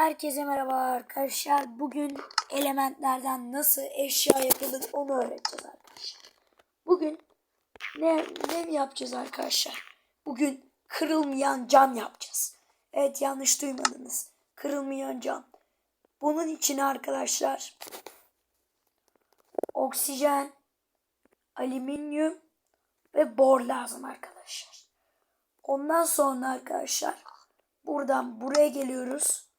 Herkese merhaba arkadaşlar. Bugün elementlerden nasıl eşya yapılır onu öğreteceğiz arkadaşlar. Bugün ne, ne yapacağız arkadaşlar? Bugün kırılmayan cam yapacağız. Evet yanlış duymadınız. Kırılmayan cam. Bunun için arkadaşlar oksijen, alüminyum ve bor lazım arkadaşlar. Ondan sonra arkadaşlar buradan buraya geliyoruz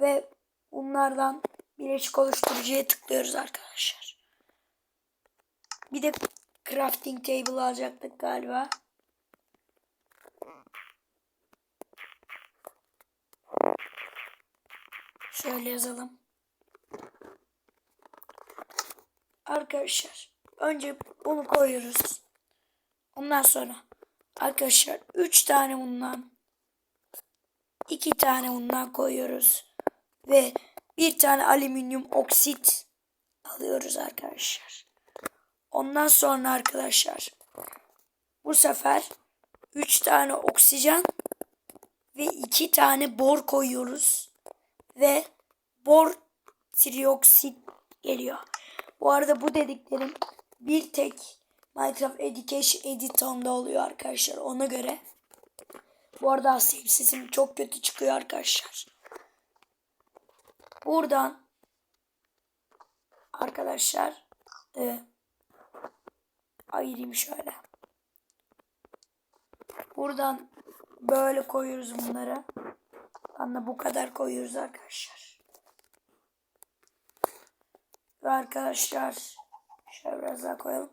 ve bunlardan bileşik oluşturucuya tıklıyoruz arkadaşlar. Bir de crafting table alacaktık galiba. Şöyle yazalım. Arkadaşlar önce bunu koyuyoruz. Ondan sonra arkadaşlar 3 tane bundan 2 tane bundan koyuyoruz. Ve bir tane alüminyum oksit alıyoruz arkadaşlar. Ondan sonra arkadaşlar bu sefer 3 tane oksijen ve 2 tane bor koyuyoruz. Ve bor trioksit geliyor. Bu arada bu dediklerim bir tek Minecraft Education Edition'da oluyor arkadaşlar. Ona göre. Bu arada sesim çok kötü çıkıyor arkadaşlar. Buradan arkadaşlar e, ayırayım şöyle. Buradan böyle koyuyoruz bunları. Anla bu kadar koyuyoruz arkadaşlar. Ve arkadaşlar şöyle biraz daha koyalım.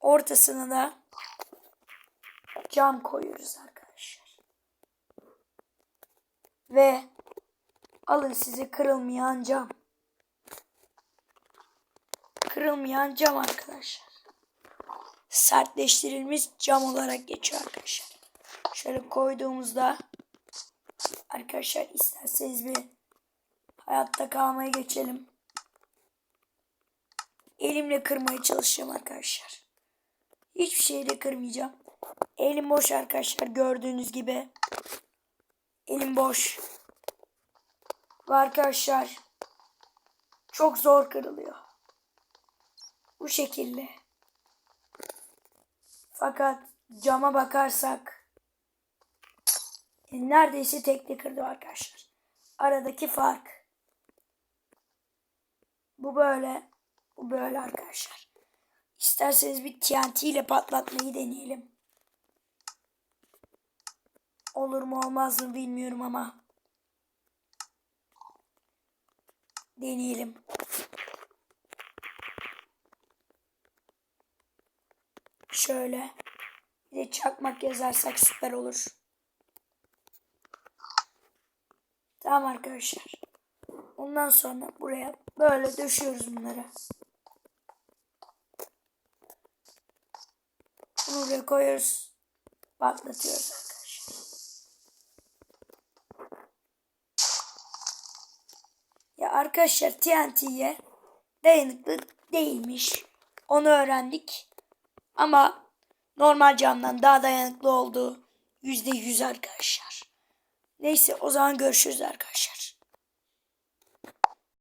Ortasına da cam koyuyoruz arkadaşlar. Ve alın size kırılmayan cam. Kırılmayan cam arkadaşlar. Sertleştirilmiş cam olarak geçiyor arkadaşlar. Şöyle koyduğumuzda arkadaşlar isterseniz bir hayatta kalmaya geçelim. Elimle kırmaya çalışacağım arkadaşlar. Hiçbir şeyle kırmayacağım. Elim boş arkadaşlar gördüğünüz gibi. Elim boş. Ve arkadaşlar çok zor kırılıyor. Bu şekilde. Fakat cama bakarsak e, neredeyse tekli kırdı arkadaşlar. Aradaki fark. Bu böyle. Bu böyle arkadaşlar. İsterseniz bir TNT ile patlatmayı deneyelim. Olur mu olmaz mı bilmiyorum ama. Deneyelim. Şöyle. Bir de çakmak yazarsak süper olur. Tamam arkadaşlar. Ondan sonra buraya böyle döşüyoruz bunları. Bunu buraya koyuyoruz. Patlatıyoruz arkadaşlar. TNT'ye dayanıklı değilmiş. Onu öğrendik. Ama normal camdan daha dayanıklı olduğu yüzde yüz arkadaşlar. Neyse o zaman görüşürüz arkadaşlar.